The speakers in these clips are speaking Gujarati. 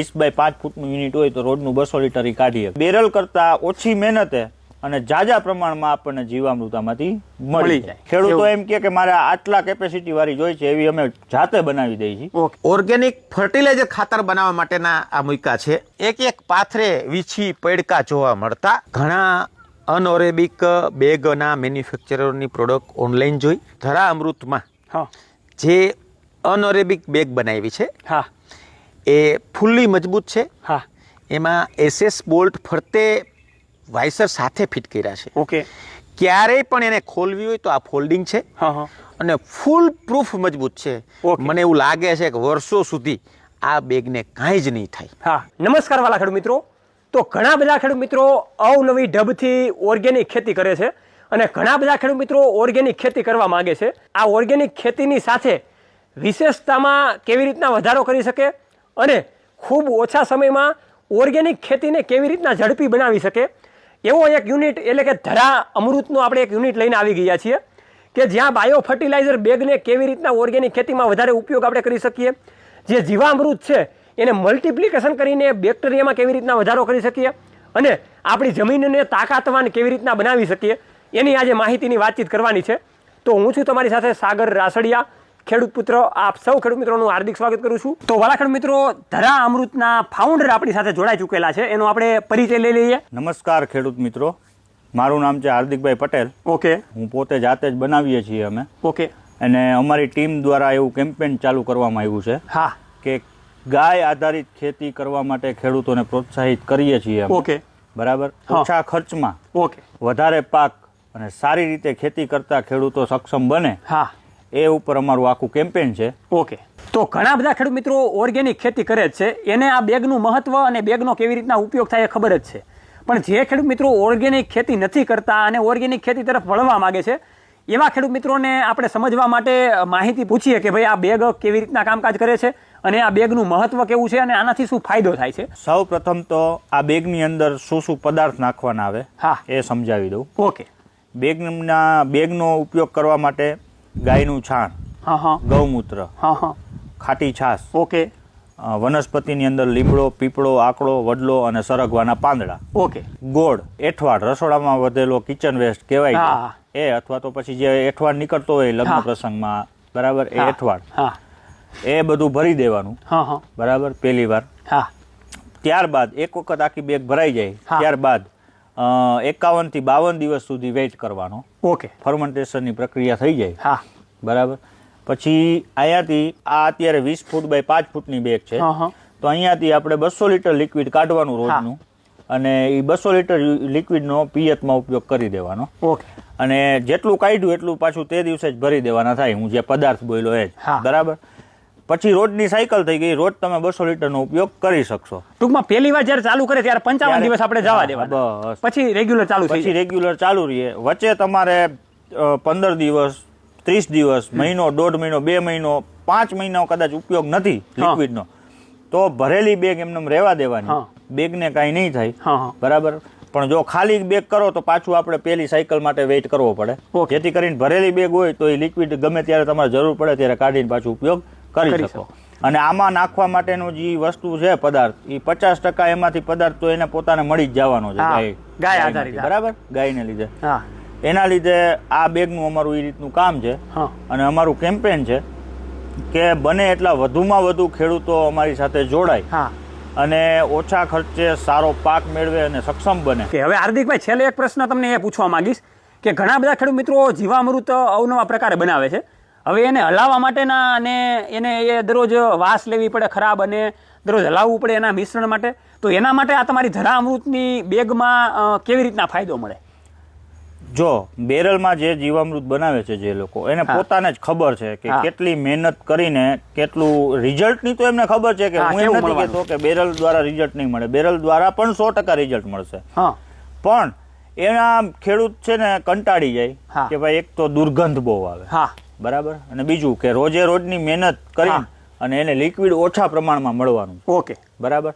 વીસ બાય પાંચ ફૂટનું યુનિટ હોય તો રોડનું બસો લીટર ઈ કાઢી બેરલ કરતા ઓછી મહેનતે અને જાજા પ્રમાણમાં આપણને જીવામૃતામાંથી મળી જાય. ખેડૂતો એમ કે મારે આટલા કેપેસિટી વાળી જોઈ છે એવી અમે જાતે બનાવી દઈએ છીએ. ઓર્ગેનિક ફર્ટિલાઇઝર ખાતર બનાવવા માટેના આ મૂકા છે. એક એક પાથરે વીછી પડકા જોવા મળતા ઘણા અનઓરેબિક બેગના મેન્યુફેક્ચરરની પ્રોડક્ટ ઓનલાઈન જોઈ. ધરા અમૃતમાં હા. જે અનઓરેબિક બેગ બનાવી છે હા. એ ફૂલ્લી મજબૂત છે. હા. એમાં એસએસ બોલ્ટ ફરતે વાઇસર સાથે ફિટ કર્યા છે. ઓકે. ક્યારેય પણ એને ખોલવી હોય તો આ ફોલ્ડિંગ છે. હા હા. અને ફૂલ પ્રૂફ મજબૂત છે. મને એવું લાગે છે કે વર્ષો સુધી આ બેગને કાંઈ જ નહીં થાય. હા. નમસ્કાર વાલા ખેડૂત મિત્રો. તો ઘણા બધા ખેડૂત મિત્રો અવનવી ઢબથી ઓર્ગેનિક ખેતી કરે છે અને ઘણા બધા ખેડૂત મિત્રો ઓર્ગેનિક ખેતી કરવા માંગે છે. આ ઓર્ગેનિક ખેતીની સાથે વિશેષતામાં કેવી રીતના વધારો કરી શકે? અને ખૂબ ઓછા સમયમાં ઓર્ગેનિક ખેતીને કેવી રીતના ઝડપી બનાવી શકે, એવો એક યુનિટ, એટલે કે ધરા અમૃતનો આપણે એક યુનિટ લઈને આવી ગયા છીએ, કે જ્યાં બાયો ફર્ટિલાઇઝર બેગને કેવી રીતના ઓર્ગેનિક ખેતીમાં વધારે ઉપયોગ આપણે કરી શકીએ, જે જીવામૃત છે, એને મલ્ટિપ્લિકેશન કરીને બેક્ટેરિયામાં કેવી રીતના વધારો કરી શકીએ, અને આપણી જમીનને તાકાતવાન કેવી રીતના બનાવી શકીએ, એની આજે માહિતીની વાતચીત કરવાની છે. તો હું છું તમારી સાથે સાગર રાસડિયા ખેડૂત પુત્ર આપ સૌ ખેડૂત મિત્રોનું હાર્દિક સ્વાગત કરું છું. તો વાલા ખેડૂત મિત્રો ધરા અમૃતના ફાઉન્ડર આપણી સાથે જોડાઈ ચૂકેલા છે. એનો આપણે પરિચય લઈ લઈએ. નમસ્કાર ખેડૂત મિત્રો. મારું નામ છે હાર્દિકભાઈ પટેલ. ઓકે. હું પોતે જાતે જ બનાવીએ છીએ અમે. ઓકે. અને અમારી ટીમ દ્વારા એવું કેમ્પેન ચાલુ કરવામાં આવ્યું છે હા. કે ગાય આધારિત ખેતી કરવા માટે ખેડૂતોને પ્રોત્સાહિત કરીએ છીએ ઓકે. બરાબર? ઓછા ખર્ચમાં ઓકે. વધારે પાક અને સારી રીતે ખેતી કરતા ખેડૂતો સક્ષમ બને હા. એ ઉપર અમારું આખું કેમ્પેન છે. ઓકે. તો ઘણા બધા ખેડૂત મિત્રો ઓર્ગેનિક ખેતી કરે છે. એને આ બેગનું મહત્વ અને બેગનો કેવી રીતના ઉપયોગ થાય એ ખબર જ છે. પણ જે ખેડૂત મિત્રો ઓર્ગેનિક ખેતી નથી કરતા અને ઓર્ગેનિક ખેતી તરફ વળવા માંગે છે એવા ખેડૂત મિત્રોને આપણે સમજવા માટે માહિતી પૂછીએ કે ભાઈ આ બેગ કેવી રીતના કામકાજ કરે છે અને આ બેગનું મહત્વ કેવું છે અને આનાથી શું ફાયદો થાય છે? સૌ પ્રથમ તો આ બેગની અંદર શું શું પદાર્થ નાખવાના આવે હા. એ સમજાવી દઉં. ઓકે. બેગના બેગનો ઉપયોગ કરવા માટે ગાયનું છાણ હા હા. ગૌમૂત્ર ખાટી છાશ ઓકે. વનસ્પતિની અંદર લીમડો પીપળો આકડો વડલો અને સરગવાના પાંદડા. ઓકે. ગોળ એઠવાડ રસોડામાં વધેલો કિચન વેસ્ટ કહેવાય. એ અથવા તો પછી જે એઠવાડ નીકળતો હોય લગ્ન પ્રસંગમાં બરાબર? એ એઠવાડ. હા. એ બધું ભરી દેવાનું. હા હા. બરાબર? પહેલી વાર હા. ત્યારબાદ એક વખત આખી બેગ ભરાઈ જાય. ત્યારબાદ એકાવનથી બાવન દિવસ સુધી વેઇટ કરવાનો. ઓકે. ફર્મેન્ટેશનની પ્રક્રિયા થઈ જાય. હા. બરાબર? પછી અહીંયાથી આ અત્યારે વીસ ફૂટ બાય પાંચ ફૂટની બેગ છે. તો અહીંયાથી આપણે બસો લીટર લિક્વિડ કાઢવાનું રોજનું. અને એ બસો લીટર લિક્વિડનો પિયતમાં ઉપયોગ કરી દેવાનો. ઓકે. અને જેટલું કાઢ્યું એટલું પાછું તે દિવસે જ ભરી દેવાના થાય. હું જે પદાર્થ બોલ્યો એ જ. બરાબર? પછી રોજની સાયકલ થઈ ગઈ. રોજ તમે બસો લીટરનો ઉપયોગ કરી શકશો. ટૂંકમાં પહેલી વાર જ્યારે ચાલુ કરે ત્યારે પંચાવન દિવસ આપણે જવા દેવા બસ. પછી રેગ્યુલર ચાલુ પછી રેગ્યુલર ચાલુ રહીએ. વચ્ચે તમારે પંદર દિવસ ત્રીસ દિવસ મહિનો દોઢ મહિનો બે મહિનો પાંચ મહિનો કદાચ ઉપયોગ નથી લિક્વિડનો તો ભરેલી બેગ એમને રહેવા દેવાની. બેગને કાંઈ નહીં થાય. બરાબર? પણ જો ખાલી બેગ કરો તો પાછું આપણે પેલી સાયકલ માટે વેઇટ કરવો પડે. જેથી કરીને ભરેલી બેગ હોય તો એ લિક્વિડ ગમે ત્યારે તમારે જરૂર પડે ત્યારે કાઢીને પાછું ઉપયોગ કરી શકો. અને આમાં નાખવા માટેનું જે વસ્તુ છે પદાર્થ એ પચાસ ટકા એમાંથી પદાર્થ તો એને પોતાને મળી જ જવાનો છે. ગાય આધારિત, બરાબર? ગાયને લીધે. એના લીધે આ બેગનું અમારું એ રીતનું કામ છે. અને અમારું કેમ્પેન છે કે બને એટલા વધુમાં વધુ ખેડૂતો અમારી સાથે જોડાય. હા. અને ઓછા ખર્ચે સારો પાક મેળવે અને સક્ષમ બને. કે હવે હાર્દિકભાઈ છેલ્લે એક પ્રશ્ન તમને એ પૂછવા માંગીશ કે ઘણા બધા ખેડૂત મિત્રો જીવામૃત અવનવા પ્રકારે બનાવે છે. હવે એને હલાવવા માટેના અને એને એ દરરોજ વાસ લેવી પડે ખરાબ અને દરરોજ હલાવવું પડે એના મિશ્રણ માટે તો એના માટે આ તમારી ધરા બેગમાં કેવી રીતના ફાયદો મળે? જો બેરલમાં જે જીવામૃત બનાવે છે જે લોકો એને પોતાને જ ખબર છે કે કેટલી મહેનત કરીને કેટલું રિઝલ્ટની તો એમને ખબર છે કે હું એમ નથી કહેતો કે બેરલ દ્વારા રિઝલ્ટ નહીં મળે. બેરલ દ્વારા પણ સો ટકા રિઝલ્ટ મળશે. હા. પણ એના ખેડૂત છે ને કંટાળી જાય કે ભાઈ એક તો દુર્ગંધ બહુ આવે. હા. બરાબર? અને બીજું કે રોજે રોજની મહેનત કરીને અને એને લિક્વિડ ઓછા પ્રમાણમાં મળવાનું. ઓકે. બરાબર?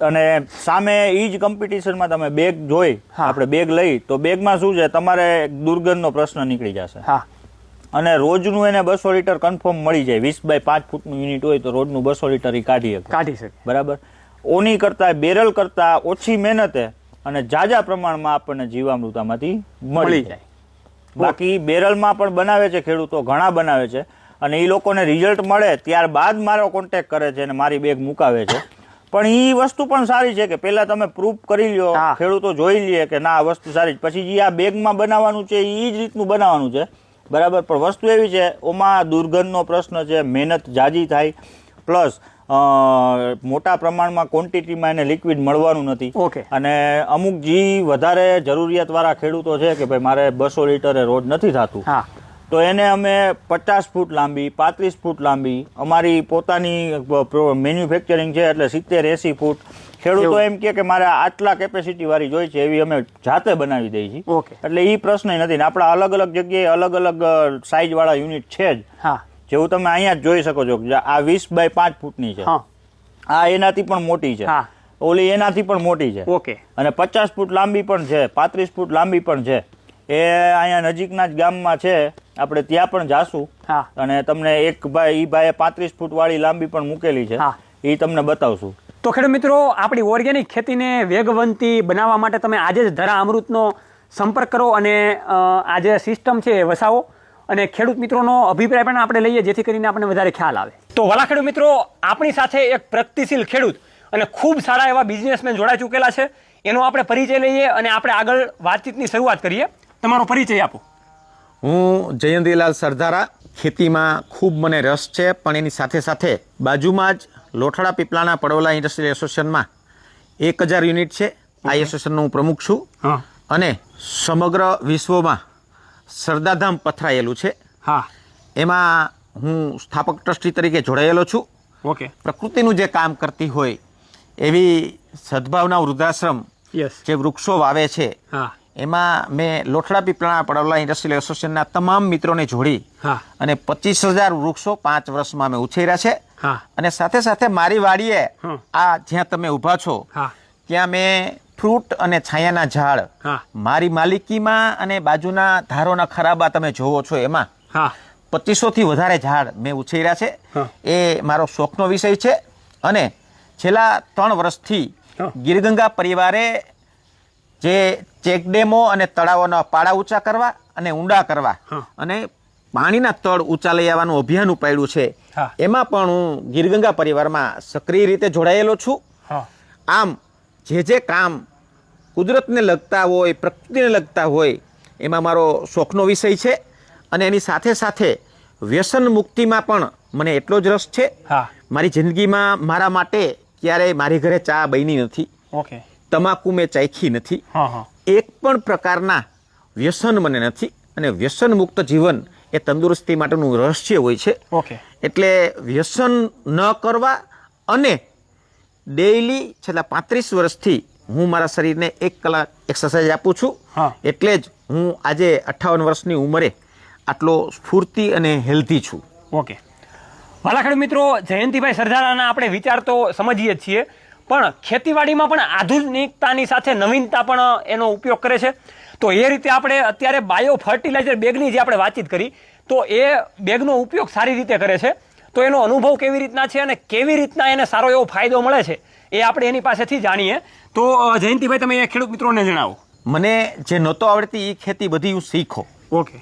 અને સામે એ જ કોમ્પિટિશનમાં તમે બેગ જોઈ. આપણે બેગ લઈ તો બેગમાં શું છે? તમારે દુર્ગંધનો પ્રશ્ન નીકળી જશે. હા. અને રોજનું એને બસો લીટર કન્ફર્મ મળી જાય. વીસ બાય પાંચ ફૂટનું યુનિટ હોય તો રોજનું બસો લીટર એ કાઢી કાઢી શકે. બરાબર? ઓની કરતાં બેરલ કરતાં ઓછી મહેનતે અને જાજા પ્રમાણમાં આપણને જીવામૃતામાંથી મળી જાય. બાકી બેરલમાં પણ બનાવે છે ખેડૂતો ઘણા બનાવે છે. અને એ લોકોને રિઝલ્ટ મળે ત્યારબાદ મારો કોન્ટેક કરે છે અને મારી બેગ મુકાવે છે. પણ એ વસ્તુ પણ સારી છે કે પહેલા તમે પ્રૂફ કરી લ્યો. ખેડૂતો જોઈ લે કે ના આ વસ્તુ સારી છે. પછી જે આ બેગમાં બનાવવાનું છે એ જ રીતનું બનાવવાનું છે. બરાબર? પણ વસ્તુ એવી છે ઓમાં દુર્ગંધનો પ્રશ્ન છે મહેનત જાજી થાય. પ્લસ મોટા પ્રમાણમાં ક્વોન્ટિટીમાં એને લિક્વિડ મળવાનું નથી. ઓકે. અને અમુક જે વધારે જરૂરિયાતવાળા ખેડૂતો છે કે ભાઈ મારે બસો લીટરે રોજ નથી થતું. હા. તો એને અમે પચાસ ફૂટ લાંબી પાંત્રીસ ફૂટ લાંબી અમારી પોતાની મેન્યુફેક્ચરિંગ છે એટલે સિત્તેર એંસી ફૂટ. ખેડૂતો એમ કે કે મારે આટલા કેપેસિટી વાળી જોઈ છે એવી અમે જાતે બનાવી દઈએ છીએ. એટલે એ પ્રશ્ન નથી ને આપણા અલગ અલગ જગ્યાએ અલગ અલગ સાઇઝ વાળા યુનિટ છે જ. હા. જેવું તમે અહીંયા જ જોઈ શકો છો આ વીસ બાય પાંચ ફૂટની છે. હા. આ એનાથી પણ મોટી છે. હા. ઓલી એનાથી પણ મોટી છે. ઓકે. અને પચાસ ફૂટ લાંબી પણ છે પાંત્રીસ ફૂટ લાંબી પણ છે. એ અહીંયા નજીકના જ ગામમાં છે. આપણે ત્યાં પણ જાશું. હા. અને તમને એક ભાઈ ઈ ભાઈએ પાંત્રીસ ફૂટ વાળી લાંબી પણ મૂકેલી છે. એ તમને બતાવશું. તો ખેડૂત મિત્રો આપણી ઓર્ગેનિક ખેતીને વેગવંતી બનાવવા માટે તમે આજે જ ધરા અમૃતનો સંપર્ક કરો અને આ જે સિસ્ટમ છે એ વસાવો. અને ખેડૂત મિત્રોનો અભિપ્રાય પણ આપણે લઈએ જેથી કરીને આપણને વધારે ખ્યાલ આવે. તો વાલા ખેડૂત મિત્રો આપણી સાથે એક પ્રગતિશીલ ખેડૂત અને ખૂબ સારા એવા બિઝનેસમેન જોડાઈ ચૂકેલા છે. એનો આપણે પરિચય લઈએ અને આપણે આગળ વાતચીતની શરૂઆત કરીએ. તમારો પરિચય આપો. હું જયંતિલાલ સરદારા ખેતીમાં ખૂબ મને રસ છે પણ એની સાથે સાથે બાજુમાં જ લોઠાડા પીપળાના પડવલા ઇન્ડસ્ટ્રીયલ એસોસિએશનમાં એક હજાર યુનિટ છે. આ એસોસિએશનનો હું પ્રમુખ છું. અને સમગ્ર વિશ્વમાં સરદારધામ પથરાયેલું છે. હા. એમાં હું સ્થાપક ટ્રસ્ટી તરીકે જોડાયેલો છું. ઓકે. પ્રકૃતિનું જે કામ કરતી હોય એવી સદભાવના વૃદ્ધાશ્રમ જે વૃક્ષો વાવે છે હા. એમાં મેં લોઠડા પીપળાના પડવલા ઇન્ડસ્ટ્રીયલ એસોસિએશનના તમામ મિત્રોને જોડી હા. અને પચીસ હજાર વૃક્ષો પાંચ વર્ષમાં અમે ઉછેર્યા છે. હા. અને સાથે સાથે મારી વાડીએ આ જ્યાં તમે ઊભા છો હા. ત્યાં મેં ફ્રૂટ અને છાયાના ઝાડ મારી માલિકીમાં અને બાજુના ધારોના ખરાબા તમે જોવો છો એમાં હા. પચીસોથી વધારે ઝાડ મેં ઉછેર્યા છે. એ મારો શોખનો વિષય છે અને છેલ્લા ત્રણ વર્ષથી ગીરગંગા પરિવારે જે ચેકડેમો અને તળાવોના પાળા ઊંચા કરવા અને ઊંડા કરવા અને પાણીના તળ ઊંચા લઈ આવવાનું અભિયાન ઉપાડ્યું છે. એમાં પણ હું ગીરગંગા પરિવારમાં સક્રિય રીતે જોડાયેલો છું. આમ જે જે કામ કુદરતને લગતા હોય પ્રકૃતિને લગતા હોય એમાં મારો શોખનો વિષય છે અને એની સાથે સાથે વ્યસન મુક્તિમાં પણ મને એટલો જ રસ છે. મારી જિંદગીમાં મારા માટે ક્યારેય મારી ઘરે ચા બની નથી. ઓકે. તમાકુ મેં ચાખી નથી. એક પણ પ્રકારના વ્યસન મને નથી અને વ્યસન મુક્ત જીવન એ તંદુરસ્તી માટેનું રહસ્ય હોય છે. ઓકે. એટલે વ્યસન ન કરવા અને ડેઈલી છેલ્લા પાંત્રીસ વર્ષથી હું મારા શરીરને એક કલાક એક્સરસાઇઝ આપું છું. હા. એટલે જ હું આજે અઠ્ઠાવન વર્ષની ઉંમરે આટલો સ્ફૂર્તિ અને હેલ્ધી છું. ઓકે. વાલા ખેડૂત મિત્રો જયંતિભાઈ સરદારાના આપણે વિચાર તો સમજીએ જ છીએ પણ ખેતીવાડીમાં પણ આધુનિકતાની સાથે નવીનતા પણ એનો ઉપયોગ કરે છે. તો એ રીતે આપણે અત્યારે બાયો ફર્ટિલાઇઝર બેગની જે આપણે વાતચીત કરી તો એ બેગનો ઉપયોગ સારી રીતે કરે છે. તો એનો અનુભવ કેવી રીતના છે અને કેવી રીતના એને સારો એવો ફાયદો મળે છે એ આપણે એની પાસેથી જાણીએ. તો જયંતિભાઈ તમે એ ખેડૂત મિત્રોને જણાવો. મને જે નહોતો આવડતી એ ખેતી બધી હું શીખો. ઓકે.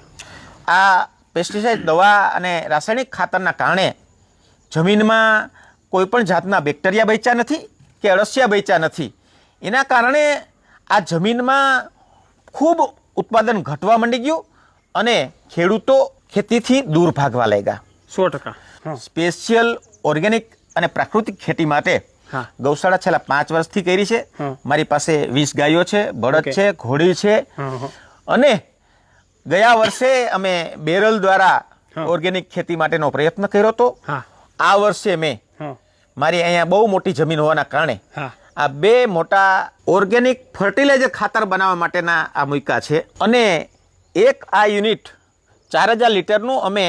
આ પેસ્ટિસાઇડ દવા અને રાસાયણિક ખાતરના કારણે જમીનમાં કોઈપણ જાતના બેક્ટેરિયા બેચ્યા નથી કે અળસિયા બેચ્યા નથી. એના કારણે આ જમીનમાં ખૂબ ઉત્પાદન ઘટવા માંડી ગયું અને ખેડૂતો ખેતીથી દૂર ભાગવા લાગ્યા. સો ટકા. સ્પેશિયલ ઓર્ગેનિક અને પ્રાકૃતિક ખેતી માટે હા. ગૌશાળા છેલ્લા પાંચ વર્ષથી કરી છે. મારી પાસે વીસ ગાયો છે બળદ છે ઘોડી છે. અને ગયા વર્ષે અમે બેરલ દ્વારા ઓર્ગેનિક ખેતી માટેનો પ્રયત્ન કર્યો હતો. આ વર્ષે મેં મારી અહીંયા બહુ મોટી જમીન હોવાના કારણે આ બે મોટા ઓર્ગેનિક ફર્ટિલાઇઝર ખાતર બનાવવા માટેના આ મૂક્યા છે. અને એક આ યુનિટ ચાર હજાર લીટરનું અમે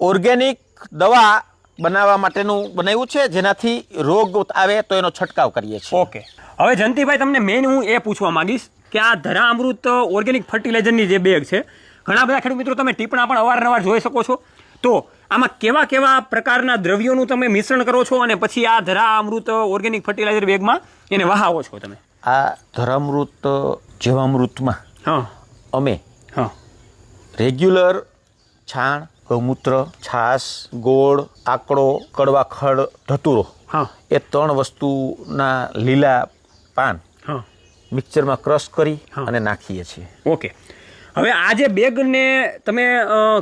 ઓર્ગેનિક દવા બનાવવા માટેનું બનાવ્યું છે જેનાથી રોગ આવે તો એનો છંટકાવ કરીએ છીએ. ઓકે. હવે જયંતિભાઈ તમને મેઇન હું એ પૂછવા માંગીશ કે આ ધરા અમૃત ઓર્ગેનિક ફર્ટિલાઇઝરની જે બેગ છે ઘણા બધા ખેડૂત મિત્રો તમે ટીપણા પણ અવારનવાર જોઈ શકો છો. તો આમાં કેવા કેવા પ્રકારના દ્રવ્યોનું તમે મિશ્રણ કરો છો અને પછી આ ધરા અમૃત ઓર્ગેનિક ફર્ટિલાઇઝર બેગમાં એને વહાવો છો તમે? આ ધરામૃત જીવામૃતમાં હા. અમે હા. રેગ્યુલર છાણ ગૌમૂત્ર છાશ ગોળ આકડો કડવા ખડ ધતુરો હા. એ ત્રણ વસ્તુના લીલા પાન હા. મિક્સરમાં ક્રશ કરી હા. અને નાખીએ છીએ. ઓકે. હવે આ જે બેગને તમે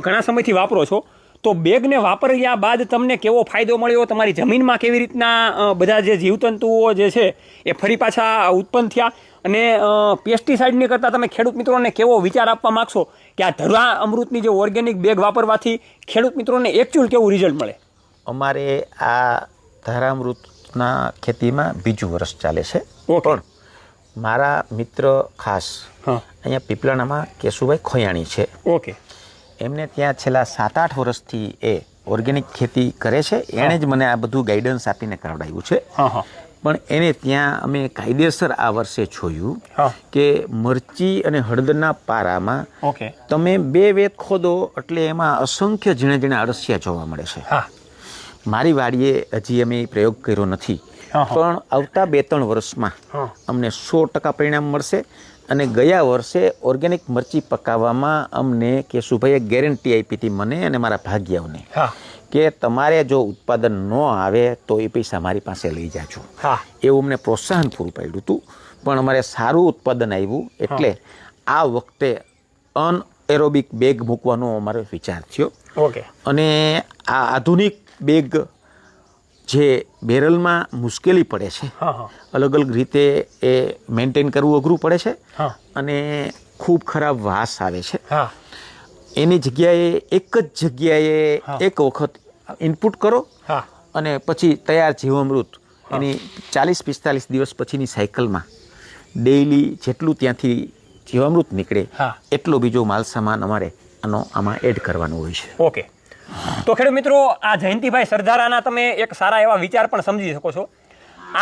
ઘણા સમયથી વાપરો છો તો બેગને વાપર્યા બાદ તમને કેવો ફાયદો મળ્યો? તમારી જમીનમાં કેવી રીતના બધા જે જીવતંતુઓ જે છે એ ફરી પાછા ઉત્પન્ન થયા? અને પેસ્ટિસાઇડની કરતાં તમે ખેડૂત મિત્રોને કેવો વિચાર આપવા માગશો? કે આ ધરા અમૃતની જે ઓર્ગેનિક બેગ વાપરવાથી ખેડૂત મિત્રોને એકચ્યુઅલ કેવું રિઝલ્ટ મળે? અમારે આ ધારામૃતના ખેતીમાં બીજું વર્ષ ચાલે છે. પણ મારા મિત્ર ખાસ અહીંયા પીપલાણામાં કેશુભાઈ ખોયાણી છે. ઓકે એમને ત્યાં છેલ્લા સાત આઠ વર્ષથી એ ઓર્ગેનિક ખેતી કરે છે. એણે જ મને આ બધું ગાઈડન્સ આપીને કરાવડાવ્યું છે. હા હા. પણ એને ત્યાં અમે કાયદેસર આ વર્ષે જોયું કે મરચી અને હળદરના પારામાં ઓકે. તમે બે વેત ખોદો એટલે એમાં અસંખ્ય ઝીણા ઝીણા અળસિયા જોવા મળે છે. હા. મારી વાડીએ હજી અમે પ્રયોગ કર્યો નથી. પણ આવતા બે ત્રણ વર્ષમાં અમને સો ટકા પરિણામ મળશે અને ગયા વર્ષે ઓર્ગેનિક મરચી પકાવવામાં અમને કેશુભાઈએ ગેરંટી આપી હતી મને અને મારા ભાગ્યાઓને. હા. કે તમારે જો ઉત્પાદન ન આવે તો એ પૈસા મારી પાસે લઈ જાજો. હા. એવું અમને પ્રોત્સાહન પૂરું પાડ્યું હતું. પણ અમારે સારું ઉત્પાદન આવ્યું એટલે આ વખતે અનએરોબિક બેગ મૂકવાનો અમારો વિચાર થયો. ઓકે. અને આ આધુનિક બેગ જે બેરલમાં મુશ્કેલી પડે છે અલગ અલગ રીતે એ મેન્ટેન કરવું અઘરું પડે છે અને ખૂબ ખરાબ વાસ આવે છે. એની જગ્યાએ એક જ જગ્યાએ એક વખત ઇનપુટ કરો હા. અને પછી તૈયાર જીવામૃત. એની ચાલીસ પિસ્તાલીસ દિવસ પછીની સાયકલમાં ડેઈલી જેટલું ત્યાંથી જીવામૃત નીકળે. એટલો બીજો માલ સામાન અમારે આનો આમાં એડ કરવાનો હોય છે. ઓકે તો ખેડૂત મિત્રો આ જયંતિભાઈ સરદારાના તમે એક સારા એવા વિચાર પણ સમજી શકો છો.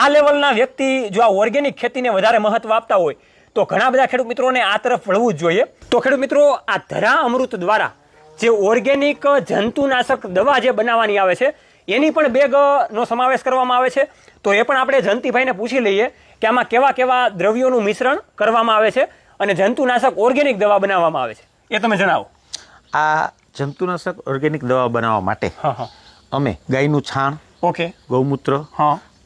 આ લેવલના વ્યક્તિ જો આ ઓર્ગેનિક ખેતીને વધારે મહત્વ આપતા હોય તો ઘણા બધા ખેડૂત મિત્રોને આ તરફ વળવું જ જોઈએ. તો ખેડૂત મિત્રો આ ધરા અમૃત દ્વારા જે ઓર્ગેનિક જંતુનાશક દવા જે બનાવવાની આવે છે એની પણ બેગનો સમાવેશ કરવામાં આવે છે. તો એ પણ આપણે જયંતિભાઈને પૂછી લઈએ કે આમાં કેવા કેવા દ્રવ્યોનું મિશ્રણ કરવામાં આવે છે અને જંતુનાશક ઓર્ગેનિક દવા બનાવવામાં આવે છે. એ તમે જણાવો. આ જંતુનાશક ઓર્ગેનિક દવા બનાવવા માટે હા હા. અમે ગાયનું છાણ ઓકે. ગૌમૂત્ર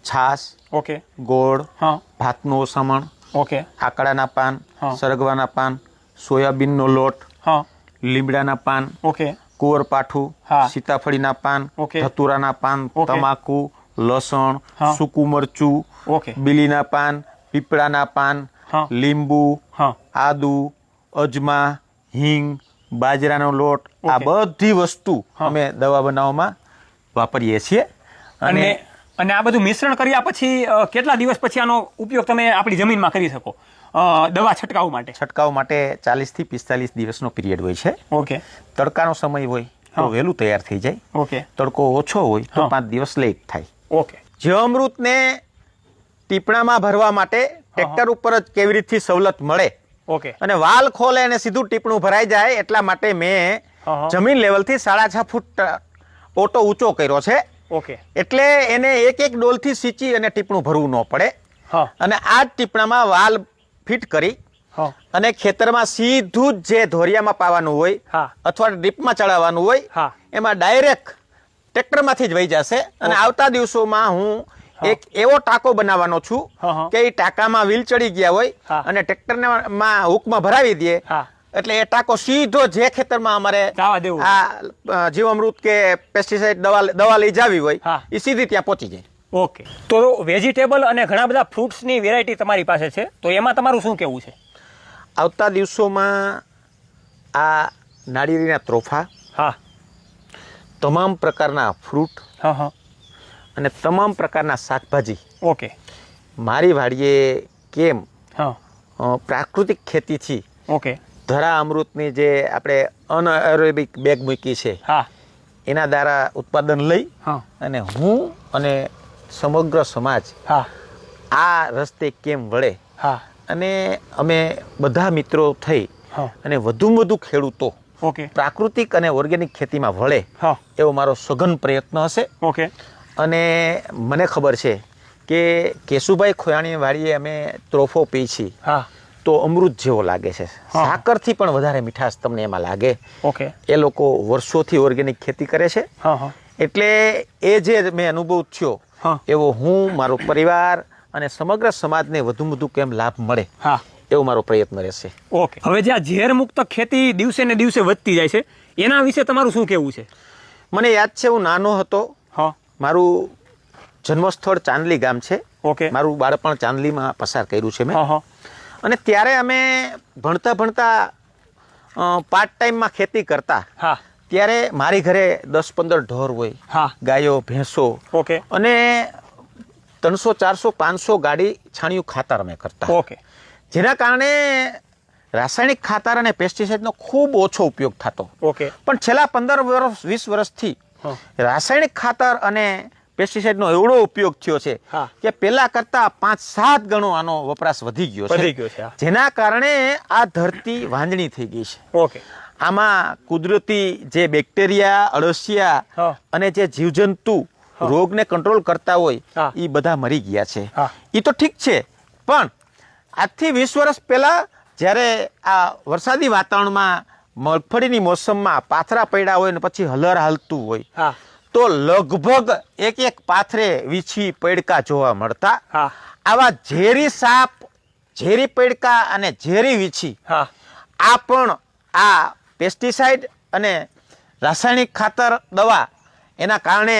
છાસ ઓકે. ગોળ હા. ભાતનું ઓસામણ ઓકે. આકડાના પાન હા. સરગવાના પાન સોયાબીનનો લોટ હા. લીમડાના પાન ઓકે કુંવરપાઠું હા. સીતાફળીના પાન. ધતુરાના પાન તમાકુ લસણ. સૂકું મરચું ઓકે. બીલીના પાન પીપળાના પાન લીંબુ હા આદુ અજમા હિંગ બાજરાનો લોટ આ બધી વસ્તુ અમે દવા બનાવવામાં વાપરીએ છીએ અને અને આ બધું મિશ્રણ કર્યા પછી કેટલા દિવસ પછી આનો ઉપયોગ તમે આપણી જમીનમાં કરી શકો દવા છંટકાવ માટે. છંટકાવ માટે ચાલીસથી પિસ્તાલીસ દિવસનો પિરિયડ હોય છે. ઓકે. તડકાનો સમય હોય તો. વહેલું તૈયાર થઈ જાય. ઓકે. તડકો ઓછો હોય તો પાંચ દિવસ લેટ થાય. ઓકે. જીવામૃતને ટીપણામાં ભરવા માટે ટ્રેક્ટર ઉપર જ કેવી રીતથી સવલત મળે ઓકે. અને વાલ ખોલે અને સીધું ટીપણું ભરાઈ જાય એટલા માટે મેં. જમીન લેવલથી સાડા છ ફૂટ ઓટો ઊંચો કર્યો છે. ઓકે. એટલે એને એક એક ડોલથી સીંચી અને ટીપણું ભરવું ન પડે. અને આ જ ટીપણામાં વાલ ફિટ કરી અને ખેતરમાં સીધું જ જે ધોરિયામાં પાવાનું હોય અથવા ડ્રીપમાં ચડાવવાનું હોય એમાં ડાયરેક્ટ ટ્રેક્ટરમાંથી જ વહી જશે. અને આવતા દિવસોમાં હું એક એવો ટાંકો બનાવવાનો છું. કે એ ટાંકામાં વ્હીલ ચડી ગયા હોય અને ટ્રેક્ટરમાં હુકમાં ભરાવી દે. એટલે એ ટાંકો સીધો જે ખેતરમાં અમારે. આ જીવામૃત કે પેસ્ટિસાઇડ દવા દવા લઈ જાવી હોય એ સીધી ત્યાં પહોંચી જાય. ઓકે. તો વેજીટેબલ અને ઘણા બધા ફ્રૂટ્સની વેરાયટી તમારી પાસે છે. તો એમાં તમારું શું કેવું છે? આવતા દિવસોમાં આ નાળિયેરીના ત્રોફા હા. તમામ પ્રકારના ફ્રૂટ હા હા. અને તમામ પ્રકારના શાકભાજી. ઓકે. મારી વાડીએ કેમ હા. પ્રાકૃતિક ખેતીથી ઓકે. ધરા અમૃતની જે આપણે અનએરોબિક બેગ મૂકી છે હા. એના દ્વારા ઉત્પાદન લઈ હા. અને હું અને સમગ્ર સમાજ હા. આ રસ્તે કેમ વળે? હા. અને અમે બધા મિત્રો થઈ. અને વધુમાં વધુ ખેડૂતો ઓકે. પ્રાકૃતિક અને ઓર્ગેનિક ખેતીમાં વળે હા. એવો મારો સઘન પ્રયત્ન હશે. ઓકે. અને મને ખબર છે કે કેશુભાઈ ખોયાણી વાળીએ અમે ત્રોફો પી છીએ હા. તો અમૃત જેવો લાગે છે. સાકરથી પણ વધારે મીઠાશ તમને એમાં લાગે. ઓકે. એ લોકો વર્ષોથી ઓર્ગેનિક ખેતી કરે છે. હા હા. એટલે એ જે મેં અનુભવ થયો. એવો હું મારો પરિવાર અને સમગ્ર સમાજને વધુ વધુ કેમ લાભ મળે હા. એવો મારો પ્રયત્ન રહેશે. ઓકે. હવે જે આ ઝેર મુક્ત ખેતી દિવસે ને દિવસે વધતી જાય છે એના વિશે તમારું શું કહેવું છે? મને યાદ છે હું નાનો હતો. હા. મારું જન્મસ્થળ ચાંદલી ગામ છે. ઓકે. મારું બાળપણ ચાંદલીમાં પસાર કર્યું છે મેં. અને ત્યારે અમે ભણતા ભણતા પાર્ટ ટાઈમમાં ખેતી કરતા. હા. ત્યારે મારી ઘરે દસ પંદર ઢોર હોય હા. ગાયો ભેંસો. ઓકે. અને ત્રણસો ચારસો પાંચસો ગાડી છાણિયું ખાતર અમે કરતા. ઓકે. જેના કારણે રાસાયણિક ખાતર અને પેસ્ટિસાઇડનો ખૂબ ઓછો ઉપયોગ થતો. ઓકે. પણ છેલ્લા પંદર વર્ષ વીસ વર્ષથી રાસાયણિક ખાતર અને પેસ્ટિસાઇડનો એવડો ઉપયોગ થયો છે કે પેલા કરતા પાંચ સાત ગણો આનો વપરાશ વધી ગયો છે. ગયો છે, જેના કારણે આ ધરતી વાંજણી થઈ ગઈ છે. ઓકે. આમાં કુદરતી જે બેક્ટેરિયા અળસિયા અને જે જીવજંતુ રોગને કંટ્રોલ કરતા હોય એ બધા મરી ગયા છે. એ તો ઠીક છે પણ આજથી વીસ વર્ષ પહેલાં જ્યારે આ વરસાદી વાતાવરણમાં મગફળીની મોસમમાં પાથરા પડ્યા હોય ને પછી હલર હાલતું હોય તો લગભગ એક એક પાથરે વીછી પડકા જોવા મળતા. આવા ઝેરી સાપ ઝેરી પડકા અને ઝેરી વીછી આ પણ આ પેસ્ટિસાઇડ અને રાસાયણિક ખાતર દવા એના કારણે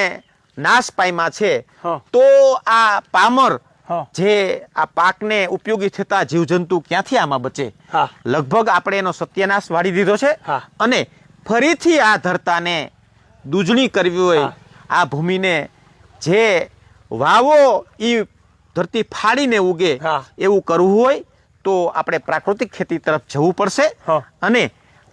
નાશ પામ્યા છે. તો આ પામર જે આ પાકને ઉપયોગી થતા જીવજંતુ ક્યાંથી આમાં બચે? લગભગ આપણે એનો સત્યાનાશ વાળી દીધો છે. અને ફરીથી આ ધરતાને દૂજણી કરવી હોય આ ભૂમિને જે વાવો એ ધરતી ફાડીને ઉગે એવું કરવું હોય તો આપણે પ્રાકૃતિક ખેતી તરફ જવું પડશે. અને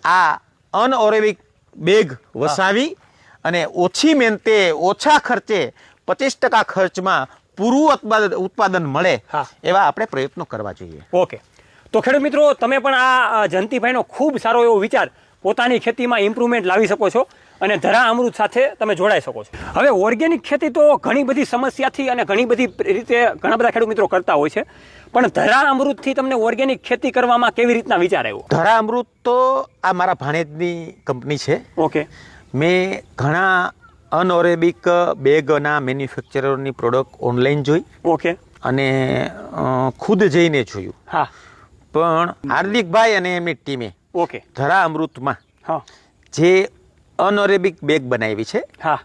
આ અનઓરેવિક બેગ વસાવી અને ઓછી મહેનતે ઓછા ખર્ચે પચીસ ટકા ખર્ચમાં પૂરું ઉત્પાદન ઉત્પાદન મળે. એવા આપણે પ્રયત્નો કરવા જોઈએ. ઓકે. તો ખેડૂત મિત્રો તમે પણ આ જંતીભાઈનો જયંતિભાઈનો ખૂબ સારો એવો વિચાર પોતાની ખેતીમાં ઇમ્પ્રુવમેન્ટ લાવી શકો છો. અને ધરા અમૃત સાથે તમે જોડાઈ શકો છો. હવે ઓર્ગેનિક ખેતી તો ઘણી બધી સમસ્યાથી અને ઘણી બધી રીતે ઘણા બધા ખેડૂત મિત્રો કરતા હોય છે. પણ ધરા અમૃતથી તમને ઓર્ગેનિક ખેતી કરવામાં કેવી રીતના વિચાર આવ્યો? ધરા અમૃત તો આ મારા ભાણેજની કંપની છે. ઓકે. મેં ઘણા અનઓરેબિક બેગના મેન્યુફેક્ચરરની પ્રોડક્ટ ઓનલાઈન જોઈ. ઓકે. અને ખુદ જઈને જોયું. હા. પણ હાર્દિકભાઈ અને એમની ટીમે ઓકે. ધરા અમૃતમાં હા. જે અનઓરેબિક બેગ બનાવી છે. હા.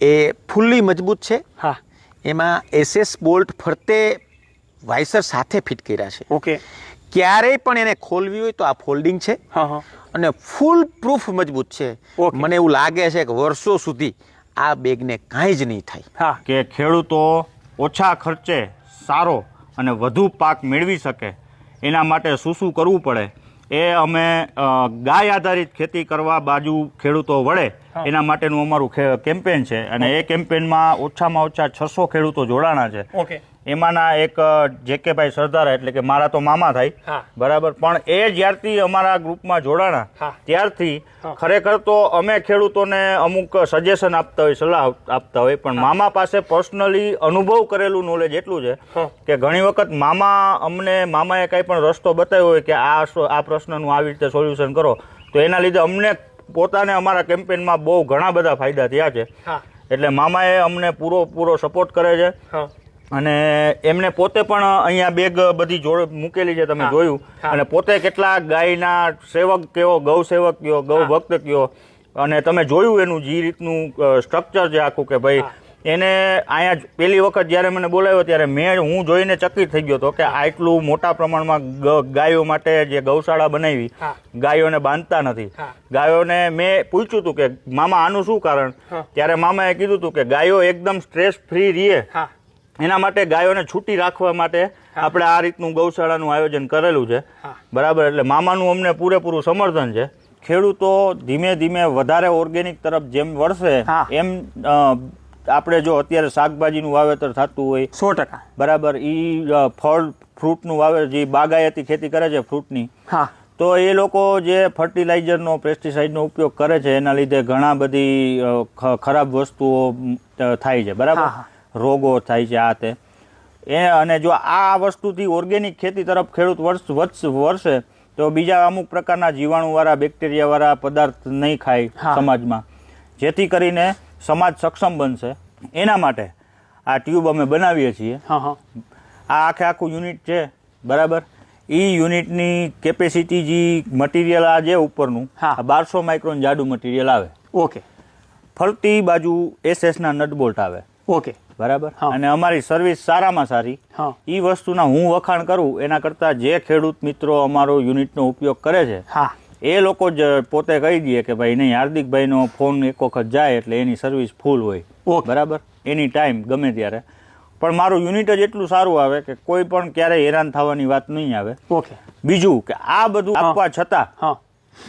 એ ફૂલ્લી મજબૂત છે. હા. એમાં એસએસ બોલ્ટ ફરતે વાઇસર સાથે ફિટ કર્યા છે. ઓકે. ક્યારેય પણ એને ખોલવી હોય તો આ ફોલ્ડિંગ છે. હા હા. અને ફૂલ પ્રૂફ મજબૂત છે. મને એવું લાગે છે કે વર્ષો સુધી આ બેગને કાંઈ જ નહીં થાય. હા. કે ખેડૂતો ઓછા ખર્ચે સારો અને વધુ પાક મેળવી શકે. એના માટે શું શું કરવું પડે? એ અમે ગાય આધારિત ખેતી કરવા બાજુ ખેડૂતો વળે એના માટેનું અમારું કેમ્પેન છે. અને એ કેમ્પેનમાં ઓછામાં ઓછા છસો ખેડૂતો જોડાણા છે. ઓકે. એમાંના એક જેકેભાઈ સરદારા એટલે કે મારા તો મામા થાય. બરાબર. પણ એ જ્યારથી અમારા ગ્રુપમાં જોડાણા ત્યારથી ખરેખર તો અમે ખેડૂતોને અમુક સજેશન આપતા હોય સલાહ આપતા હોય પણ મામા પાસે પર્સનલી અનુભવ કરેલું નોલેજ એટલું છે કે ઘણી વખત મામા અમને મામાએ કંઈ પણ રસ્તો બતાવ્યો હોય કે આ આ પ્રશ્નનું આવી રીતે સોલ્યુશન કરો તો એના લીધે અમને પોતાને અમારા કેમ્પેનમાં બહુ ઘણા બધા ફાયદા થયા છે. એટલે મામાએ અમને પૂરો પૂરો સપોર્ટ કરે છે. અને એમને પોતે પણ અહીંયા બેગ બધી જોડ મૂકેલી છે તમે જોયું. અને પોતે કેટલા ગાયના સેવક કયો ગૌ સેવક કયો ગૌ ભક્ત કયો. અને તમે જોયું એનું જે રીતનું સ્ટ્રક્ચર છે આખું કે ભાઈ એને અહીંયા પહેલી વખત જ્યારે મને બોલાવ્યો ત્યારે મેં હું જોઈને ચકિત થઈ ગયો હતો કે આટલું મોટા પ્રમાણમાં ગાયો માટે જે ગૌશાળા બનાવી ગાયોને બાંધતા નથી. ગાયોને મેં પૂછ્યું હતું કે મામા આનું શું કારણ? ત્યારે મામાએ કીધું હતું કે ગાયો એકદમ સ્ટ્રેસ ફ્રી રહે એના માટે ગાયોને છૂટી રાખવા માટે આપણે આ રીતનું ગૌશાળાનું આયોજન કરેલું છે. બરાબર એટલે મામાનું અમને પૂરેપૂરું સમર્થન છે. ખેડૂતો ધીમે ધીમે વધારે ઓર્ગેનિક તરફ જેમ વળશે એમ આપણે જો અત્યારે શાકભાજીનું વાવેતર થતું હોય સો ટકા. બરાબર એ ફળ ફ્રૂટનું વાવેતર જે બાગાયતી ખેતી કરે છે ફ્રૂટની હા. તો એ લોકો જે ફર્ટિલાઇઝરનો પેસ્ટિસાઇડનો ઉપયોગ કરે છે એના લીધે ઘણા બધી ખરાબ વસ્તુઓ થાય છે. બરાબર? રોગો થાય છે આ તે. એ અને જો આ વસ્તુથી ઓર્ગેનિક ખેતી તરફ ખેડૂત વર્ષ વર્ષ વર્ષે તો બીજા અમુક પ્રકારના જીવાણુવાળા બેક્ટેરિયાવાળા પદાર્થ નહીં ખાય સમાજમાં. જેથી કરીને સમાજ સક્ષમ બનશે. એના માટે આ ટ્યુબ અમે બનાવીએ છીએ. આ આખે આખું યુનિટ છે બરાબર? એ યુનિટની કેપેસિટી જે મટીરિયલ આ છે ઉપરનું. બારસો માઇક્રોન જાડું મટીરિયલ આવે. ઓકે. ફરતી બાજુ એસએસના નટ બોલ્ટ આવે. ઓકે. બરાબર? અને અમારી સર્વિસ સારામાં સારી. હા. એ વસ્તુના હું વખાણ કરું એના કરતાં જે ખેડૂત મિત્રો અમારો યુનિટનો ઉપયોગ કરે છે હા. એ લોકો જ પોતે કહી દે કે ભાઈ નહીં હાર્દિકભાઈનો ફોન એક વખત જાય એટલે એની સર્વિસ ફૂલ હોય. બરાબર? એની ટાઈમ ગમે ત્યારે. પણ મારું યુનિટ જ એટલું સારું આવે કે કોઈ પણ ક્યારેય હેરાન થવાની વાત નહીં આવે. ઓકે. બીજું કે આ બધું આપવા છતાં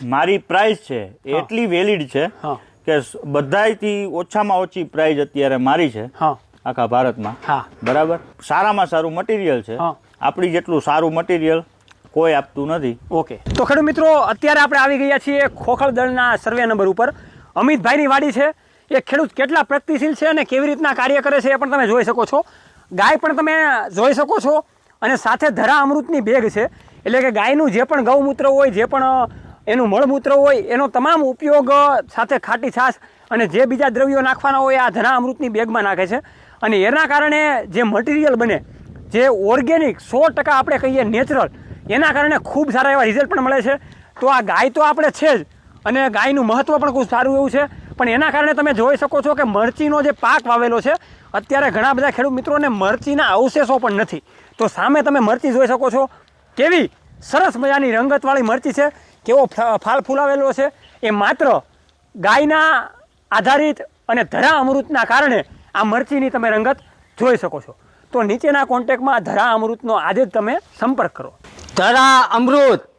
મારી પ્રાઇસ છે એટલી વેલિડ છે હા. કે બધાયથી ઓછામાં ઓછી પ્રાઇસ અત્યારે મારી છે. હા. આખા ભારતમાં. હા. બરાબર? સારામાં સારું મટીરિયલ છે. આપણી જેટલું સારું મટીરિયલ કોઈ આપતું નથી. ઓકે. તો ખેડૂત મિત્રો અત્યારે આપણે આવી ગયા છીએ ખોખલદળના સર્વે નંબર ઉપર. અમિતભાઈની વાડી છે. એ ખેડૂત કેટલા પ્રગતિશીલ છે અને કેવી રીતના કાર્ય કરે છે એ પણ તમે જોઈ શકો છો. ગાય પણ તમે જોઈ શકો છો. અને સાથે ધરા અમૃતની બેગ છે. એટલે કે ગાયનું જે પણ ગૌમૂત્ર હોય જે પણ એનું મળમૂત્ર હોય, એનો તમામ ઉપયોગ સાથે ખાટી છાશ અને જે બીજા દ્રવ્યો નાખવાના હોય, આ ધરા અમૃતની બેગમાં નાખે છે. અને એના કારણે જે મટીરિયલ બને, જે ઓર્ગેનિક સો ટકા આપણે કહીએ નેચરલ એના કારણે ખૂબ સારા એવા રિઝલ્ટ પણ મળે છે. તો આ ગાય તો આપણે છે જ, અને ગાયનું મહત્ત્વ પણ ખૂબ સારું એવું છે. પણ એના કારણે તમે જોઈ શકો છો કે મરચીનો જે પાક વાવેલો છે, અત્યારે ઘણા બધા ખેડૂત મિત્રોને મરચીના અવશેષો પણ નથી. તો સામે તમે મરચી જોઈ શકો છો. કેવી સરસ મજાની રંગતવાળી મરચી છે. કેવો ફાલ ફૂલાવેલો છે, એ માત્ર ગાયના આધારિત અને ધરા અમૃતના કારણે આ મરચીની તમે રંગત જોઈ શકો છો. તો નીચેના કોન્ટેક્ટમાં ધરા અમૃતનો આજે જ તમે સંપર્ક કરો. ધરા અમૃત.